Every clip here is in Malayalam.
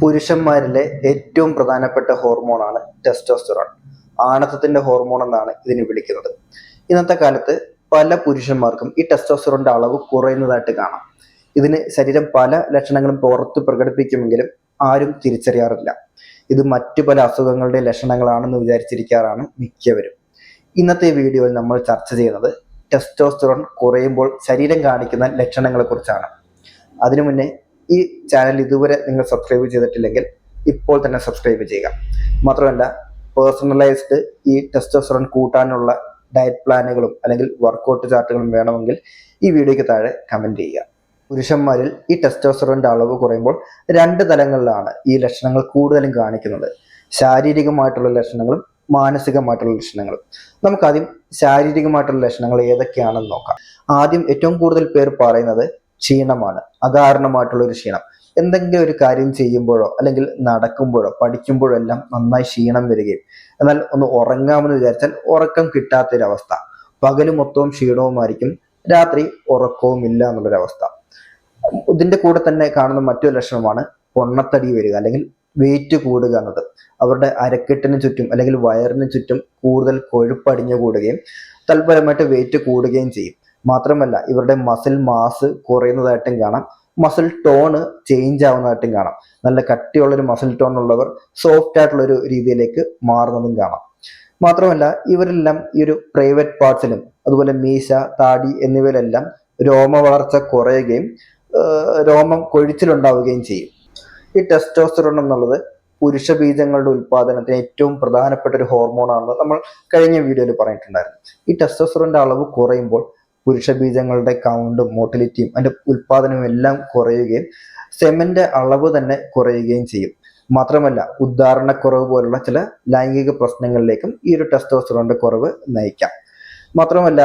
പുരുഷന്മാരിലെ ഏറ്റവും പ്രധാനപ്പെട്ട ഹോർമോണാണ് ടെസ്റ്റോസ്റ്ററോൺ. ആണത്തത്തിന്റെ ഹോർമോൺ എന്നാണ് ഇതിനെ വിളിക്കുന്നത്. ഇന്നത്തെ കാലത്ത് പല പുരുഷന്മാർക്കും ഈ ടെസ്റ്റോസ്റ്ററോണിന്റെ അളവ് കുറയുന്നതായിട്ട് കാണാം. ഇതിന് ശരീരം പല ലക്ഷണങ്ങളും പുറത്ത് പ്രകടിപ്പിക്കുമെങ്കിലും ആരും തിരിച്ചറിയാറില്ല. ഇത് മറ്റു പല അസുഖങ്ങളുടെ ലക്ഷണങ്ങളാണെന്ന് വിചാരിച്ചിരിക്കാറാണ് മിക്കവരും. ഇന്നത്തെ വീഡിയോയിൽ നമ്മൾ ചർച്ച ചെയ്യുന്നത് ടെസ്റ്റോസ്റ്ററോൺ കുറയുമ്പോൾ ശരീരം കാണിക്കുന്ന ലക്ഷണങ്ങളെ കുറിച്ചാണ് അതിനു മുന്നേ ഈ ചാനൽ ഇതുവരെ നിങ്ങൾ സബ്സ്ക്രൈബ് ചെയ്തിട്ടില്ലെങ്കിൽ ഇപ്പോൾ തന്നെ സബ്സ്ക്രൈബ് ചെയ്യുക. മാത്രമല്ല പേഴ്സണലൈസ്ഡ് ഈ ടെസ്റ്റോസ്റ്ററോൺ കൂട്ടാനുള്ള ഡയറ്റ് പ്ലാനുകളും അല്ലെങ്കിൽ വർക്കൗട്ട് ചാർട്ടുകളും വേണമെങ്കിൽ ഈ വീഡിയോയ്ക്ക് താഴെ കമന്റ് ചെയ്യുക. പുരുഷന്മാരിൽ ഈ ടെസ്റ്റോസ്റ്ററോണിന്റെ അളവ് കുറയുമ്പോൾ രണ്ട് തലങ്ങളിലാണ് ഈ ലക്ഷണങ്ങൾ കൂടുതലും കാണിക്കുന്നത്. ശാരീരികമായിട്ടുള്ള ലക്ഷണങ്ങളും മാനസികമായിട്ടുള്ള ലക്ഷണങ്ങളും. നമുക്കാദ്യം ശാരീരികമായിട്ടുള്ള ലക്ഷണങ്ങൾ ഏതൊക്കെയാണെന്ന് നോക്കാം. ആദ്യം ഏറ്റവും കൂടുതൽ പേർ പറയുന്നത് ക്ഷീണമാണ്. അകാരണമായിട്ടുള്ള ഒരു ക്ഷീണം. എന്തെങ്കിലും ഒരു കാര്യം ചെയ്യുമ്പോഴോ അല്ലെങ്കിൽ നടക്കുമ്പോഴോ പഠിക്കുമ്പോഴോ എല്ലാം നന്നായി ക്ഷീണം വരികയും എന്നാൽ ഒന്ന് ഉറങ്ങാമെന്ന് വിചാരിച്ചാൽ ഉറക്കം കിട്ടാത്തൊരവസ്ഥ. പകൽ മൊത്തവും ക്ഷീണവുമായിരിക്കും. രാത്രി ഉറക്കവും ഇല്ല എന്നുള്ളൊരവസ്ഥ. ഇതിന്റെ കൂടെ തന്നെ കാണുന്ന മറ്റൊരു ലക്ഷണമാണ് പൊണ്ണത്തടി വരിക അല്ലെങ്കിൽ വെയിറ്റ് കൂടുക എന്നത്. അവരുടെ അരക്കെട്ടിന് ചുറ്റും അല്ലെങ്കിൽ വയറിന് ചുറ്റും കൂടുതൽ കൊഴുപ്പടിഞ്ഞു കൂടുകയും തൽപരമായിട്ട് വെയിറ്റ് കൂടുകയും ചെയ്യും. മാത്രമല്ല ഇവരുടെ മസിൽ മാസ് കുറയുന്നതായിട്ടും കാണാം. മസിൽ ടോണ് ചേഞ്ച് ആവുന്നതായിട്ടും കാണാം. നല്ല കട്ടിയുള്ള ഒരു മസിൽ ടോൺ ഉള്ളവർ സോഫ്റ്റ് ആയിട്ടുള്ള ഒരു രീതിയിലേക്ക് മാറുന്നതും കാണാം. മാത്രമല്ല ഇവരെല്ലാം ഈ ഒരു പ്രൈവറ്റ് പാർട്സിലും അതുപോലെ മീശ താടി എന്നിവയിലെല്ലാം രോമ വളർച്ച കുറയുകയും രോമം കൊഴിച്ചിലുണ്ടാവുകയും ചെയ്യും. ഈ ടെസ്റ്റോസ്റ്ററോൺ എന്നുള്ളത് പുരുഷ ബീജങ്ങളുടെ ഉൽപാദനത്തിന് ഏറ്റവും പ്രധാനപ്പെട്ട ഒരു ഹോർമോണാണെന്ന് നമ്മൾ കഴിഞ്ഞ വീഡിയോയിൽ പറഞ്ഞിട്ടുണ്ടായിരുന്നു. ഈ ടെസ്റ്റോസ്റ്ററോണിന്റെ അളവ് കുറയുമ്പോൾ പുരുഷ ബീജങ്ങളുടെ കൗണ്ടും മോട്ടിലിറ്റിയും അതിന്റെ ഉൽപാദനവും എല്ലാം കുറയുകയും സെമന്റെ അളവ് തന്നെ കുറയുകയും ചെയ്യും. മാത്രമല്ല ഉദ്ധാരണക്കുറവ് പോലുള്ള ചില ലൈംഗിക പ്രശ്നങ്ങളിലേക്കും ഈ ഒരു ടെസ്റ്റോസ്റ്ററോണിന്റെ കുറവ് നയിക്കാം. മാത്രമല്ല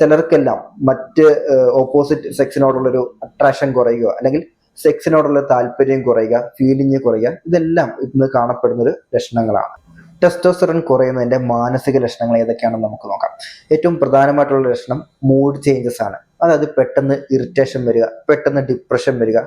ചിലർക്കെല്ലാം മറ്റ് ഓപ്പോസിറ്റ് സെക്സിനോടുള്ളൊരു അട്രാക്ഷൻ കുറയുക അല്ലെങ്കിൽ സെക്സിനോടുള്ള താല്പര്യം കുറയുക ഫീലിംഗ് കുറയുക ഇതെല്ലാം ഇന്ന് കാണപ്പെടുന്ന ഒരു ലക്ഷണങ്ങളാണ്. ടെസ്റ്റോസ്റ്ററോൺ കുറയുന്നതിന്റെ മാനസിക ലക്ഷണങ്ങൾ ഏതൊക്കെയാണെന്ന് നമുക്ക് നോക്കാം. ഏറ്റവും പ്രധാനമായിട്ടുള്ള ലക്ഷണം മൂഡ് ചേഞ്ചസ് ആണ്. അതായത് പെട്ടെന്ന് ഇറിറ്റേഷൻ വരിക പെട്ടെന്ന് ഡിപ്രഷൻ വരിക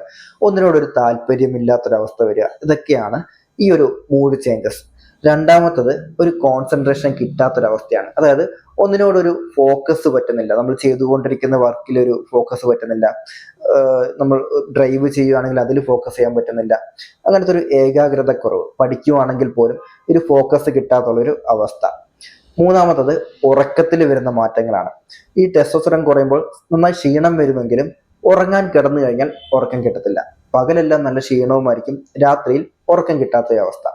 ഒന്നിനോടൊരു താല്പര്യമില്ലാത്തൊരവസ്ഥ വരിക ഇതൊക്കെയാണ് ഈ ഒരു മൂഡ് ചേഞ്ചസ് രണ്ടാമത്തത് ഒരു കോൺസെൻട്രേഷൻ കിട്ടാത്തൊരവസ്ഥയാണ്. അതായത് ഒന്നിനോടൊരു ഫോക്കസ് പറ്റുന്നില്ല. നമ്മൾ ചെയ്തുകൊണ്ടിരിക്കുന്ന വർക്കിൽ ഒരു ഫോക്കസ് പറ്റുന്നില്ല നമ്മൾ ഡ്രൈവ് ചെയ്യുകയാണെങ്കിൽ അതിൽ ഫോക്കസ് ചെയ്യാൻ പറ്റുന്നില്ല. അങ്ങനത്തെ ഒരു ഏകാഗ്രത കുറവ് പഠിക്കുകയാണെങ്കിൽ പോലും ഒരു ഫോക്കസ് കിട്ടാത്തുള്ളൊരു അവസ്ഥ. മൂന്നാമത്തത് ഉറക്കത്തിൽ വരുന്ന മാറ്റങ്ങളാണ്. ഈ ടെസ്റ്റോസ്റ്ററോൺ കുറയുമ്പോൾ നന്നായി ക്ഷീണം വരുമെങ്കിലും ഉറങ്ങാൻ കിടന്നു കഴിഞ്ഞാൽ ഉറക്കം കിട്ടത്തില്ല. പകലെല്ലാം നല്ല ക്ഷീണവുമായിരിക്കും. രാത്രിയിൽ ഉറക്കം കിട്ടാത്ത അവസ്ഥ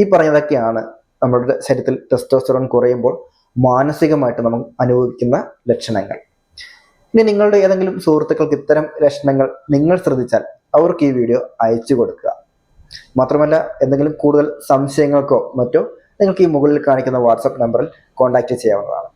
ഈ പറഞ്ഞതൊക്കെയാണ് നമ്മുടെ ശരീരത്തിൽ ടെസ്റ്റോസ്റ്ററോൺ കുറയുമ്പോൾ മാനസികമായിട്ട് നമ്മൾ അനുഭവിക്കുന്ന ലക്ഷണങ്ങൾ. ഇനി നിങ്ങളുടെ ഏതെങ്കിലും സുഹൃത്തുക്കൾക്ക് ഇത്തരം ലക്ഷണങ്ങൾ നിങ്ങൾ ശ്രദ്ധിച്ചാൽ അവർക്ക് ഈ വീഡിയോ അയച്ചു കൊടുക്കുക. മാത്രമല്ല എന്തെങ്കിലും കൂടുതൽ സംശയങ്ങൾക്കോ മറ്റോ നിങ്ങൾക്ക് ഈ മുകളിൽ കാണിക്കുന്ന വാട്സപ്പ് നമ്പറിൽ കോൺടാക്റ്റ് ചെയ്യാവുന്നതാണ്.